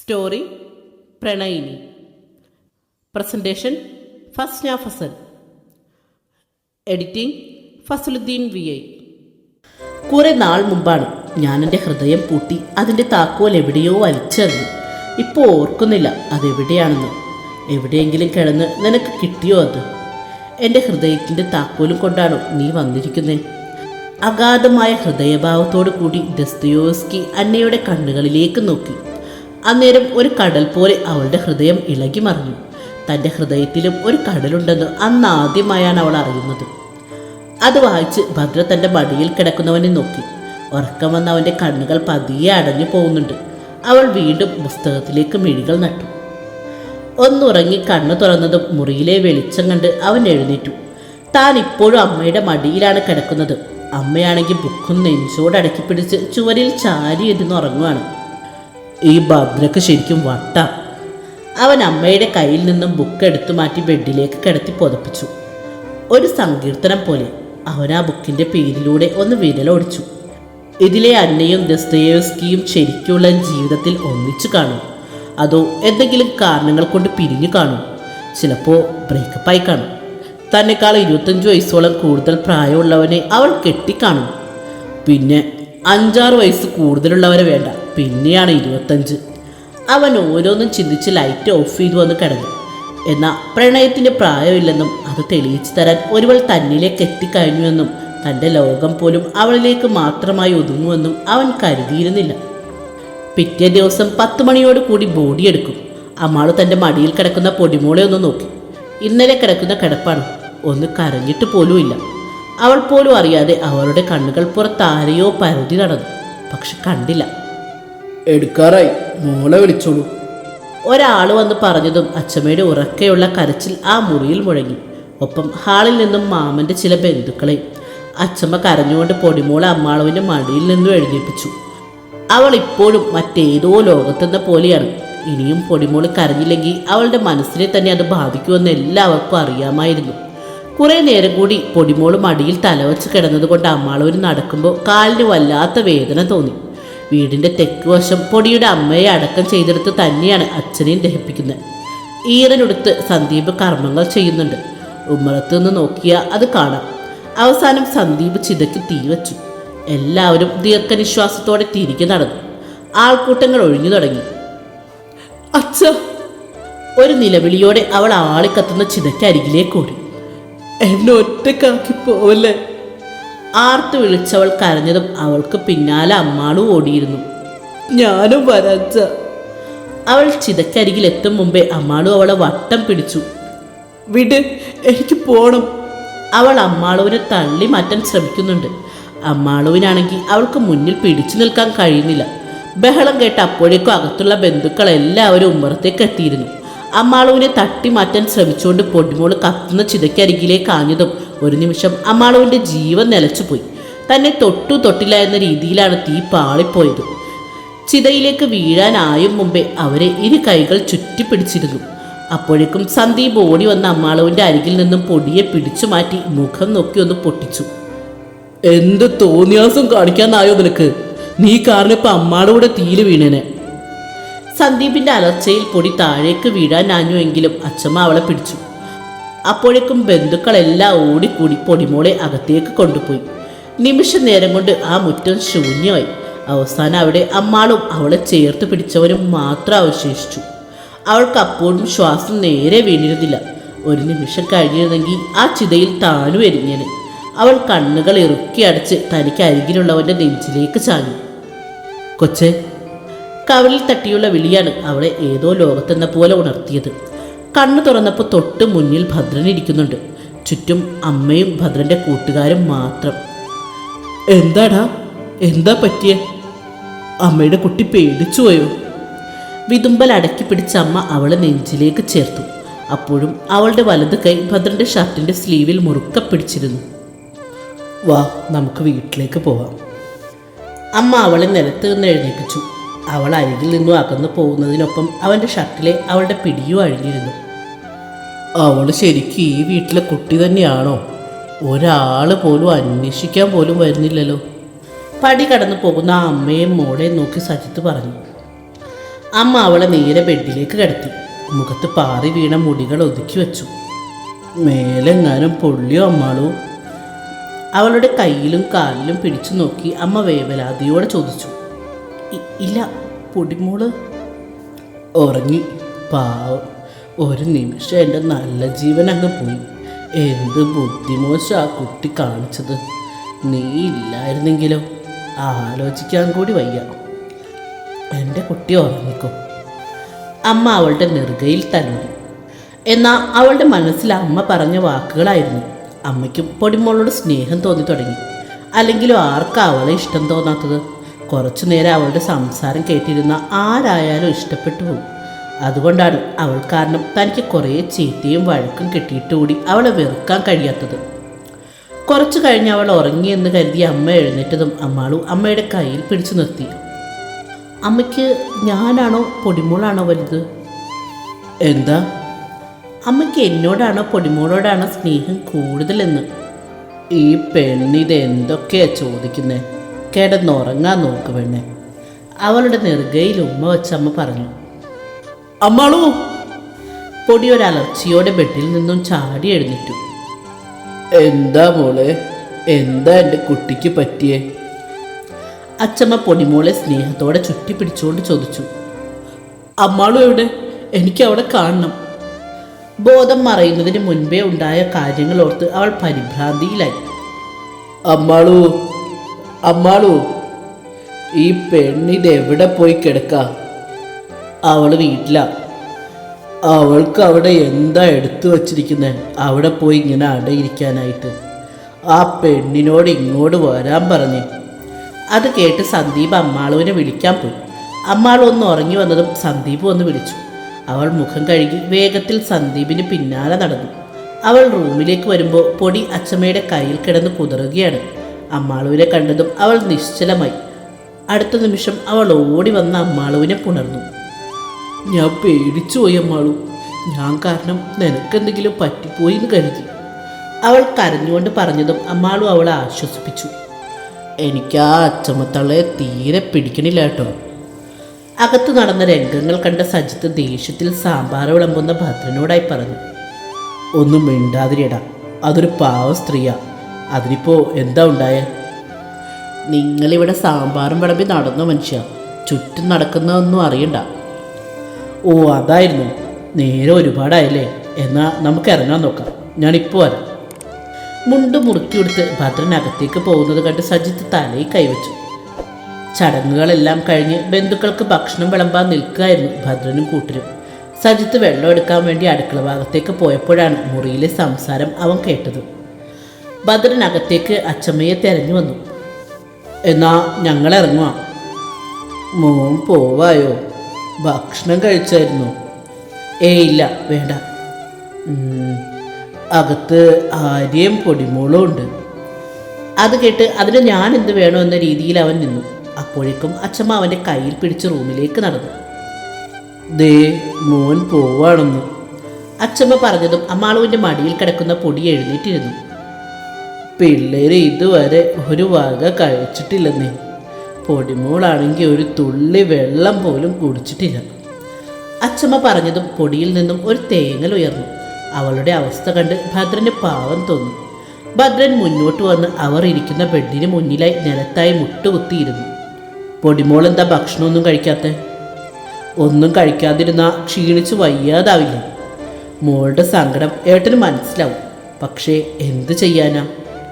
Story പ്രണയിനി. Presentation Fasna Fasal editing Fasaluddin V I. കുറെ നാൾ മുമ്പാണ് ഞാൻ എന്റെ ഹൃദയം പൂട്ടി അതിന്റെ താക്കോൽ എവിടെയോ വലിച്ചെറിഞ്ഞു. ഇപ്പോൾ ഓർക്കുന്നില്ല അതെവിടെയാണെന്ന്. എവിടെയെങ്കിലും കിടന്ന് നിനക്ക് കിട്ടിയോ അത്? എന്റെ ഹൃദയത്തിന്റെ താക്കോലും കൊണ്ടാണോ നീ വന്നിരിക്കുന്നത് അഗാധമായ ഹൃദയഭാവത്തോടു കൂടി ദസ്തയോസ്കി അന്നയുടെ കണ്ണുകളിലേക്ക് നോക്കി. അന്നേരം ഒരു കടൽ പോലെ അവളുടെ ഹൃദയം ഇളകി മറിഞ്ഞു. തന്റെ ഹൃദയത്തിലും ഒരു കടലുണ്ടെന്ന് അന്ന് ആദ്യമായാണ് അവൾ അറിയുന്നത്. അത് വായിച്ച് ഭദ്ര തന്റെ മടിയിൽ കിടക്കുന്നവനെ നോക്കി. ഉറക്കം വന്ന അവന്റെ കണ്ണുകൾ പതിയെ അടഞ്ഞു പോകുന്നുണ്ട്. അവൾ വീണ്ടും പുസ്തകത്തിലേക്ക് മിഴികൾ നട്ടു. ഒന്നുറങ്ങി കണ്ണു തുറന്നതും മുറിയിലെ വെളിച്ചം കണ്ട് അവൻ എഴുന്നേറ്റു. താൻ ഇപ്പോഴും അമ്മയുടെ മടിയിലാണ് കിടക്കുന്നത്. അമ്മയാണെങ്കിൽ ബുക്കും നെഞ്ചോട് അടക്കി പിടിച്ച് ചുവരിൽ ചാരി ഇരുന്ന് ഉറങ്ങുവാണ്. ഈ ഭദ്രക്ക് ശരിക്കും വട്ട. അവൻ അമ്മയുടെ കയ്യിൽ നിന്നും ബുക്ക് എടുത്തു മാറ്റി ബെഡിലേക്ക് കിടത്തി പുതപ്പിച്ചു. ഒരു സങ്കീർത്തനം പോലെ അവൻ ആ ബുക്കിന്റെ പേരിലൂടെ ഒന്ന് വിരലോടിച്ചു. ഇതിലെ അന്നയും ദസ്തയേവ്സ്കിയും ശരിക്കുള്ള ജീവിതത്തിൽ ഒന്നിച്ചു കാണും. അതോ എന്തെങ്കിലും കാരണങ്ങൾ കൊണ്ട് പിരിഞ്ഞു കാണും. ചിലപ്പോൾ ബ്രേക്കപ്പായി കാണും. തന്നെക്കാൾ ഇരുപത്തഞ്ച് വയസ്സോളം കൂടുതൽ പ്രായമുള്ളവനെ അവൾ കെട്ടിക്കാണും. പിന്നെ അഞ്ചാറ് വയസ്സ് കൂടുതലുള്ളവരെ വേണ്ട. പിന്നെയാണ് ഇരുപത്തഞ്ച്. അവൻ ഓരോന്നും ചിന്തിച്ച് ലൈറ്റ് ഓഫ് ചെയ്തു വന്ന് കിടന്നു. എന്നാൽ പ്രണയത്തിന് പ്രായമില്ലെന്നും അത് തെളിയിച്ചു തരാൻ ഒരുവൾ തന്നിലേക്ക് എത്തിക്കഴിഞ്ഞുവെന്നും തന്റെ ലോകം പോലും അവളിലേക്ക് മാത്രമായി ഒതുങ്ങുമെന്നും അവൻ കരുതിയിരുന്നില്ല. പിറ്റേ ദിവസം പത്ത് മണിയോട് കൂടി ബോഡി എടുക്കും. അമ്മാൾ തന്റെ മടിയിൽ കിടക്കുന്ന പൊടിമോളെ ഒന്ന് നോക്കി. ഇന്നലെ കിടക്കുന്ന കിടപ്പാണ്. ഒന്ന് കരഞ്ഞിട്ട് പോലുമില്ല അവൾ പോലും അറിയാതെ അവളുടെ കണ്ണുകൾ പുറത്താരെയോ പരതി നടന്നു. പക്ഷെ കണ്ടില്ല. എടുക്കാറായി. മോളെ വിളിച്ചോളൂ. ഒരാൾ വന്ന് പറഞ്ഞതും അച്ഛമ്മയുടെ ഉറക്കെയുള്ള കരച്ചിൽ ആ മുറിയിൽ മുഴങ്ങി. ഒപ്പം ഹാളിൽ നിന്നും മാമന്റെ ചില ബന്ധുക്കളെ. അച്ഛമ്മ കരഞ്ഞുകൊണ്ട് പൊടിമോളെ അമ്മാളവിന്റെ മടിയിൽ നിന്നും എഴുന്നേൽപ്പിച്ചു അവൾ ഇപ്പോഴും മറ്റേതോ ലോകത്തെന്ന പോലെയാണ്. ഇനിയും പൊടിമോൾ കരഞ്ഞില്ലെങ്കിൽ അവളുടെ മനസ്സിനെ തന്നെ അത് ബാധിക്കുമെന്ന് എല്ലാവർക്കും അറിയാമായിരുന്നു. കുറേ നേരം കൂടി പൊടിമോൾ മടിയിൽ തലവച്ച് കിടന്നതുകൊണ്ട് അമ്മാളവന് നടക്കുമ്പോൾ കാലിന് വല്ലാത്ത വേദന തോന്നി. വീടിന്റെ തെക്ക് വശം പൊടിയുടെ അമ്മയെ അടക്കം ചെയ്തെടുത്ത് തന്നെയാണ് അച്ഛനെയും ദഹിപ്പിക്കുന്നത്. ഈറനെടുത്ത് സന്ദീപ് കർമ്മങ്ങൾ ചെയ്യുന്നുണ്ട്. ഉമ്മറത്ത് നിന്ന് നോക്കിയാൽ അത് കാണാം. അവസാനം സന്ദീപ് ചിതയ്ക്ക് തീ വച്ചു. എല്ലാവരും ദീർഘനിശ്വാസത്തോടെ തിരികെ നടന്നു. ആൾക്കൂട്ടങ്ങൾ ഒഴിഞ്ഞു തുടങ്ങി. അച്ഛ! ഒരു നിലവിളിയോടെ അവൾ ആളിക്കത്തുന്ന ചിതയ്ക്ക് അരികിലേക്ക് ഓടി. എന്നെ ഒറ്റക്കാക്കി പോവല്ലേ? ആർത്ത് വിളിച്ചവൾ കരഞ്ഞതും അവൾക്ക് പിന്നാലെ അമ്മാളും ഓടിയിരുന്നു. ഞാനും വരച്ച. അവൾ ചിതക്കരികിൽ എത്തും മുമ്പേ അമ്മാളു അവളെ വട്ടം പിടിച്ചു. വിട് എനിക്ക് പോണം. അവൾ അമ്മാളുവിനെ തള്ളി മാറ്റാൻ ശ്രമിക്കുന്നുണ്ട്. അമ്മാളുവിനാണെങ്കിൽ അവൾക്ക് മുന്നിൽ പിടിച്ചു നിൽക്കാൻ കഴിയുന്നില്ല. ബഹളം കേട്ട് അപ്പോഴേക്കും അകത്തുള്ള ബന്ധുക്കൾ എല്ലാവരും ഉമ്മറത്തേക്ക് എത്തിയിരുന്നു. അമ്മാളുവിനെ തട്ടി മാറ്റാൻ ശ്രമിച്ചുകൊണ്ട് പൊടിമോൾ കത്തുന്ന ചിതയ്ക്കരികിലേക്ക് ആഞ്ഞതും ഒരു നിമിഷം അമ്മാളുവിന്റെ ജീവൻ നിലച്ചുപോയി. തന്നെ തൊട്ടു തൊട്ടില്ല എന്ന രീതിയിലാണ് തീ പാളിപ്പോയത്. ചിതയിലേക്ക് വീഴാനായും മുമ്പേ അവരെ ഇരു കൈകൾ ചുറ്റിപ്പിടിച്ചിരുന്നു. അപ്പോഴേക്കും സന്ദീപ് ഓടി വന്ന അമ്മാളുവിന്റെ അരികിൽ നിന്നും പൊടിയെ പിടിച്ചു മാറ്റി മുഖം നോക്കി ഒന്ന് പൊട്ടിച്ചു. എന്ത് തോന്നിയാസം കാണിക്കാന്നായോ നിനക്ക്? നീ കാരണം ഇപ്പൊ അമ്മാളുടെ തീയിൽ വീണേനെ. സന്ദീപിന്റെ അലർച്ചയിൽ പൊടി താഴേക്ക് വീഴാൻ ആഞ്ഞുവെങ്കിലും അച്ഛമ്മ അവളെ പിടിച്ചു. അപ്പോഴേക്കും ബന്ധുക്കളെല്ലാം ഓടിക്കൂടി പൊടിമോളെ അകത്തേക്ക് കൊണ്ടുപോയി. നിമിഷ നേരം കൊണ്ട് ആ മുറ്റം ശൂന്യമായി. അവസാനം അവിടെ അമ്മാളും അവളെ ചേർത്ത് പിടിച്ചവരും മാത്രം അവശേഷിച്ചു. അവൾക്ക് അപ്പോഴും ശ്വാസം നേരെ വീണിരുന്നില്ല. ഒരു നിമിഷം കഴിഞ്ഞിരുന്നെങ്കിൽ ആ ചിതയിൽ താനു എരിഞ്ഞേനെ. അവൾ കണ്ണുകൾ ഇറുക്കി അടച്ച് തനിക്ക് അരികിലുള്ളവന്റെ നെഞ്ചിലേക്ക് ചാഞ്ഞു. കൊച്ചെ കവലിൽ തട്ടിയുള്ള വിളിയാണ് അവളെ ഏതോ ലോകത്തെന്ന പോലെ ഉണർത്തിയത്. കണ്ണു തുറന്നപ്പോൾ തൊട്ട് മുന്നിൽ ഭദ്രൻ ഇരിക്കുന്നുണ്ട്. ചുറ്റും അമ്മയും ഭദ്രന്റെ കൂട്ടുകാരും മാത്രം. എന്താടാ? എന്താ പറ്റിയേ? അമ്മയുടെ കുട്ടി പേടിച്ചു പോയോ? വിതുമ്പൽ അടക്കി പിടിച്ച അമ്മ അവളെ നെഞ്ചിലേക്ക് ചേർത്തു. അപ്പോഴും അവളുടെ വലത് കൈ ഭദ്രന്റെ ഷർട്ടിന്റെ സ്ലീവിൽ മുറുക്ക പിടിച്ചിരുന്നു. വാ നമുക്ക് വീട്ടിലേക്ക് പോവാം. അമ്മ അവളെ നിലത്ത് നിന്ന് എഴുന്നേൽപ്പിച്ചു. അവൾ അരികിൽ നിന്നും അകന്നു പോകുന്നതിനൊപ്പം അവന്റെ ഷർട്ടിലെ അവളുടെ പിടിയും അഴിഞ്ഞിരുന്നു. അവൾ ശരിക്കും ഈ വീട്ടിലെ കുട്ടി തന്നെയാണോ? ഒരാൾ പോലും അന്വേഷിക്കാൻ പോലും വരുന്നില്ലല്ലോ. പടി കടന്നു പോകുന്ന അമ്മയും മോളെയും നോക്കി സജിത്ത് പറഞ്ഞു. അമ്മ അവളെ നേരെ ബെഡിലേക്ക് കിടത്തി. മുഖത്ത് പാറി വീണ മുടികൾ ഒതുക്കി വെച്ചു. മേലെങ്ങാനും പൊള്ളിയോ അമ്മാളോ? അവളുടെ കയ്യിലും കാലിലും പിടിച്ചു നോക്കി അമ്മ വേവലാതിയോടെ ചോദിച്ചു. ഇല്ല പൊടിമോൾ. ഉറങ്ങി പാവം ഒരു നിമിഷം എന്റെ നല്ല ജീവൻ അങ്ങ് പോയി. എന്ത് ബുദ്ധിമോശ ആ കുട്ടി കാണിച്ചത്. നീ ഇല്ലായിരുന്നെങ്കിലോ? ആലോചിക്കാൻ കൂടി വയ്യ. എന്റെ കുട്ടി ഉറങ്ങിക്കോ. അമ്മ അവളുടെ നെറുകയിൽ തലോടി. എന്നാൽ അവളുടെ മനസ്സിൽ അമ്മ പറഞ്ഞ വാക്കുകളായിരുന്നു. അമ്മയ്ക്ക് പൊടിമോളോട് സ്നേഹം തോന്നി തുടങ്ങി. അല്ലെങ്കിലും ആർക്കാ അവളെ ഇഷ്ടം തോന്നാത്തത്? കുറച്ചു നേരം അവളുടെ സംസാരം കേട്ടിരുന്ന ആരായാലും ഇഷ്ടപ്പെട്ടു പോകും. അതുകൊണ്ടാണ് അവൾ കാരണം തനിക്ക് കുറേ ചീത്തയും വഴക്കും കിട്ടിയിട്ടുകൂടി അവളെ വെറുക്കാൻ കഴിയാത്തത്. കുറച്ചു കഴിഞ്ഞ് അവൾ ഉറങ്ങിയെന്ന് കരുതി അമ്മ എഴുന്നേറ്റതും അമ്മാളു അമ്മയുടെ കയ്യിൽ പിടിച്ചു നിർത്തി. അമ്മയ്ക്ക് ഞാനാണോ പൊടിമോളാണോ വലുത്? എന്താ? അമ്മയ്ക്ക് എന്നോടാണോ പൊടിമോളോടാണോ സ്നേഹം കൂടുതലെന്ന്? ഈ പെണ്ണിത് എന്തൊക്കെയാ ചോദിക്കുന്നേ? കിടന്നുറങ്ങാൻ നോക്ക് പെണ്ണെ. അവളുടെ നെറുകയിൽ ഉമ്മ വെച്ചമ്മ പറഞ്ഞു. അമ്മാളൂ. പൊടി ഒരലർച്ചയോടെ ബെഡിൽ നിന്നും ചാടി എഴുന്നേറ്റു. എന്താ മോളെ? എന്താ എന്റെ കുട്ടിക്ക് പറ്റിയേ? അച്ചമ്മ പൊടിമോളെ സ്നേഹത്തോടെ ചുറ്റിപ്പിടിച്ചുകൊണ്ട് ചോദിച്ചു. അമ്മാളും എവിടെ? എനിക്ക് അവിടെ കാണണം. ബോധം മറയുന്നതിന് മുൻപേ ഉണ്ടായ കാര്യങ്ങൾ ഓർത്ത് അവൾ പരിഭ്രാന്തിയിലായി. അമ്മാളു അമ്മാളു ഈ പെണ്ണിത് എവിടെ പോയി കിടക്ക? അവൾ വീട്ടിലാണ് അവൾക്ക് അവിടെ എന്താ എടുത്തു വച്ചിരിക്കുന്നത് അവിടെ പോയി ഇങ്ങനെ അടയിരിക്കാനായിട്ട്. ആ പെണ്ണിനോട് ഇങ്ങോട്ട് വരാൻ പറഞ്ഞു. അത് കേട്ട് സന്ദീപ് അമ്മാളുവിനെ വിളിക്കാൻ പോയി. അമ്മാളൊന്ന് ഉറങ്ങി വന്നതും സന്ദീപ് ഒന്ന് വിളിച്ചു. അവൾ മുഖം കഴുകി വേഗത്തിൽ സന്ദീപിന് പിന്നാലെ നടന്നു. അവൾ റൂമിലേക്ക് വരുമ്പോൾ പൊടി അച്ചമ്മയുടെ കയ്യിൽ കിടന്ന് കുതറുകയാണ്. അമ്മാളുവിനെ കണ്ടതും അവൾ നിശ്ചലമായി. അടുത്ത നിമിഷം അവൾ ഓടി വന്ന അമ്മാളുവിനെ പുണർന്നു. ഞാൻ പേടിച്ചു പോയി അമ്മാളു. ഞാൻ കാരണം നിനക്കെന്തെങ്കിലും പറ്റിപ്പോയി എന്ന് കരുതി. അവൾ കരഞ്ഞുകൊണ്ട് പറഞ്ഞതും അമ്മാളു അവളെ ആശ്വസിപ്പിച്ചു. എനിക്ക് ആ അച്ചമ്മത്തള്ളയെ തീരെ പിടിക്കണില്ല കേട്ടോ. അകത്തു നടന്ന രംഗങ്ങൾ കണ്ട സജിത്ത് ദേഷ്യത്തിൽ സാമ്പാർ വിളമ്പുന്ന ഭദ്രനോടായി പറഞ്ഞു ഒന്നും മിണ്ടാതിരിയടാ. അതൊരു പാവ സ്ത്രീയാ. അതിനിപ്പോ എന്താ ഉണ്ടായേ? നിങ്ങളിവിടെ സാമ്പാറും വിളമ്പി നടന്ന മനുഷ്യ. ചുറ്റും നടക്കുന്നതൊന്നും അറിയണ്ട. ഓ അതായിരുന്നു. നേരെ ഒരുപാടായില്ലേ? എന്നാ നമുക്ക് ഇറങ്ങാൻ നോക്കാം. ഞാനിപ്പോൾ വരാം. മുണ്ട് മുറുക്കിയെടുത്ത് ഭദ്രൻ അകത്തേക്ക് പോകുന്നത് കണ്ട് സജിത്ത് തലയിൽ കൈവച്ചു. ചടങ്ങുകളെല്ലാം കഴിഞ്ഞ് ബന്ധുക്കൾക്ക് ഭക്ഷണം വിളമ്പാൻ നിൽക്കുകയായിരുന്നു ഭദ്രനും കൂട്ടരും. സജിത്ത് വെള്ളം എടുക്കാൻ വേണ്ടി അടുക്കള ഭാഗത്തേക്ക് പോയപ്പോഴാണ് മുറിയിലെ സംസാരം അവൻ കേട്ടത്. ഭദ്രൻ അകത്തേക്ക് അച്ചമ്മയെ തെരഞ്ഞു വന്നു. എന്നാ ഞങ്ങൾ ഇറങ്ങുക മോൻ പോവായോ? ഭക്ഷണം കഴിച്ചായിരുന്നു. ഏ ഇല്ല വേണ്ട. അകത്ത് ആര്യയും പൊടിമോളും ഉണ്ട്. അത് കേട്ട് അതിന് ഞാൻ എന്ത് വേണോ എന്ന രീതിയിൽ അവൻ നിന്നു. അപ്പോഴേക്കും അച്ഛമ്മ അവന്റെ കയ്യിൽ പിടിച്ച് റൂമിലേക്ക് നടന്നു. ദേ മോൻ പോവാണെന്ന്. അച്ഛമ്മ പറഞ്ഞതും അമ്മാളുവിന്റെ മടിയിൽ കിടക്കുന്ന പൊടി എഴുന്നേറ്റിരുന്നു. പിള്ളേർ ഇതുവരെ ഒരു വക കഴിച്ചിട്ടില്ലെന്നേ. പൊടിമോളാണെങ്കിൽ ഒരു തുള്ളി വെള്ളം പോലും കുടിച്ചിട്ടില്ല. അച്ഛമ്മ പറഞ്ഞതും പൊടിയിൽ നിന്നും ഒരു തേങ്ങൽ ഉയർന്നു. അവളുടെ അവസ്ഥ കണ്ട് ഭദ്രന് പാവം തോന്നി. ഭദ്രൻ മുന്നോട്ട് വന്ന് അവർ ഇരിക്കുന്ന ബെഡിന് മുന്നിലായി നിലത്തായി മുട്ടുകുത്തിയിരുന്നു. പൊടിമോൾ എന്താ ഭക്ഷണമൊന്നും കഴിക്കാത്ത? ഒന്നും കഴിക്കാതിരുന്ന ക്ഷീണിച്ച് വയ്യാതാവില്ല. മോളുടെ സങ്കടം ഏട്ടന് മനസ്സിലാവും. പക്ഷേ എന്ത് ചെയ്യാനാ?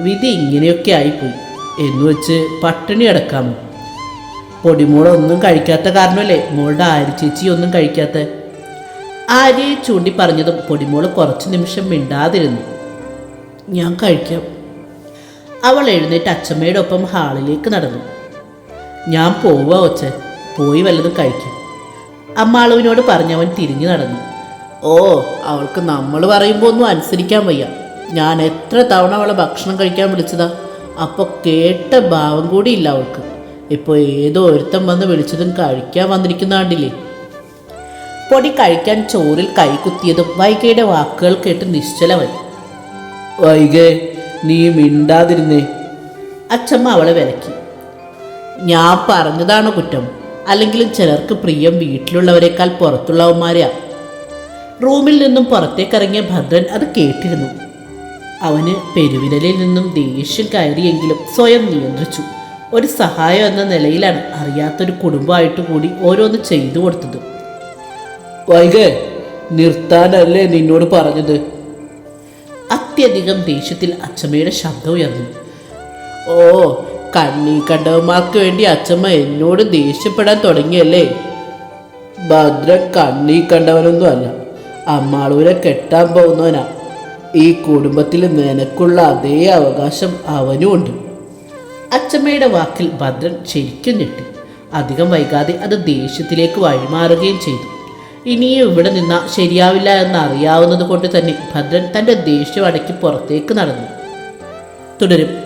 വിധി ഇങ്ങനെയൊക്കെ ആയിപ്പോയി. എന്നുവെച്ച് പട്ടിണി അടക്കാമോ പൊടിമോളൊന്നും കഴിക്കാത്ത കാരണമല്ലേ? മോളുടെ ചേച്ചി ഒന്നും കഴിക്കാത്ത? ആര്യയെ ചൂണ്ടി പറഞ്ഞതും പൊടിമോൾ കുറച്ച് നിമിഷം മിണ്ടാതിരുന്നു. ഞാൻ കഴിക്കാം. അവൾ എഴുന്നേറ്റ് അച്ഛമ്മയുടെ ഒപ്പം ഹാളിലേക്ക് നടന്നു. ഞാൻ പോവാ ഒച്ച. പോയി വല്ലതും കഴിക്കും. അമ്മാളുവിനോട് പറഞ്ഞവൻ തിരിഞ്ഞു നടന്നു. ഓ അവൾക്ക് നമ്മൾ പറയുമ്പോൾ ഒന്നും അനുസരിക്കാൻ വയ്യ. ഞാൻ എത്ര തവണ അവളെ ഭക്ഷണം കഴിക്കാൻ വിളിച്ചതാ. അപ്പോൾ കേട്ട ഭാവം കൂടിയില്ല അവൾക്ക്. ഇപ്പോൾ ഏതോ ഒരുത്തം വന്ന് വിളിച്ചതും കഴിക്കാൻ വന്നിരിക്കുന്ന കണ്ടില്ലേ? പൊടി കഴിക്കാൻ ചോറിൽ കൈകുത്തിയതും വൈകയുടെ വാക്കുകൾ കേട്ട് നിശ്ചലമായി വൈകേ നീ മിണ്ടാതിരുന്നേ. അച്ഛമ്മ അവളെ വിലക്കി. ഞാൻ പറഞ്ഞതാണ് കുറ്റം. അല്ലെങ്കിലും ചിലർക്ക് പ്രിയം വീട്ടിലുള്ളവരെക്കാൾ പുറത്തുള്ളവന്മാരെയാ റൂമിൽ നിന്നും പുറത്തേക്കിറങ്ങിയ ഭദ്രൻ അത് കേട്ടിരുന്നു. അവന് പെരുവിരലിൽ നിന്നും ദേഷ്യം കയറിയെങ്കിലും സ്വയം നിയന്ത്രിച്ചു. ഒരു സഹായം എന്ന നിലയിലാണ് അറിയാത്തൊരു കുടുംബമായിട്ട് കൂടി ഓരോന്ന് ചെയ്തു കൊടുത്തത്. വൈകെ നിർത്താനല്ലേ നിന്നോട് പറഞ്ഞത്? അത്യധികം ദേഷ്യത്തിൽ അച്ചമ്മയുടെ ശബ്ദം ഉയർന്നു. ഓ കണ്ണീ കണ്ടവന്മാർക്ക് വേണ്ടി അച്ചമ്മ എന്നോട് ദേഷ്യപ്പെടാൻ തുടങ്ങിയല്ലേ? ഭദ്ര കണ്ണീ കണ്ടവനൊന്നും അല്ല അമ്മാളൂരെ കെട്ടാൻ പോകുന്നവനാ. ഈ കുടുംബത്തിൽ നിനക്കുള്ള അതേ അവകാശം അവനും ഉണ്ട് അച്ചമ്മയുടെ വാക്കിൽ ഭദ്രൻ ശരിക്കും ഞെട്ടി. അധികം വൈകാതെ അത് ദേഷ്യത്തിലേക്ക് വഴിമാറുകയും ചെയ്തു. ഇനിയും ഇവിടെ നിന്നാൽ ശരിയാവില്ല എന്ന് അറിയാവുന്നത് കൊണ്ട് തന്നെ ഭദ്രൻ തന്റെ ദേഷ്യം അടക്കി പുറത്തേക്ക് നടന്നു. തുടരും.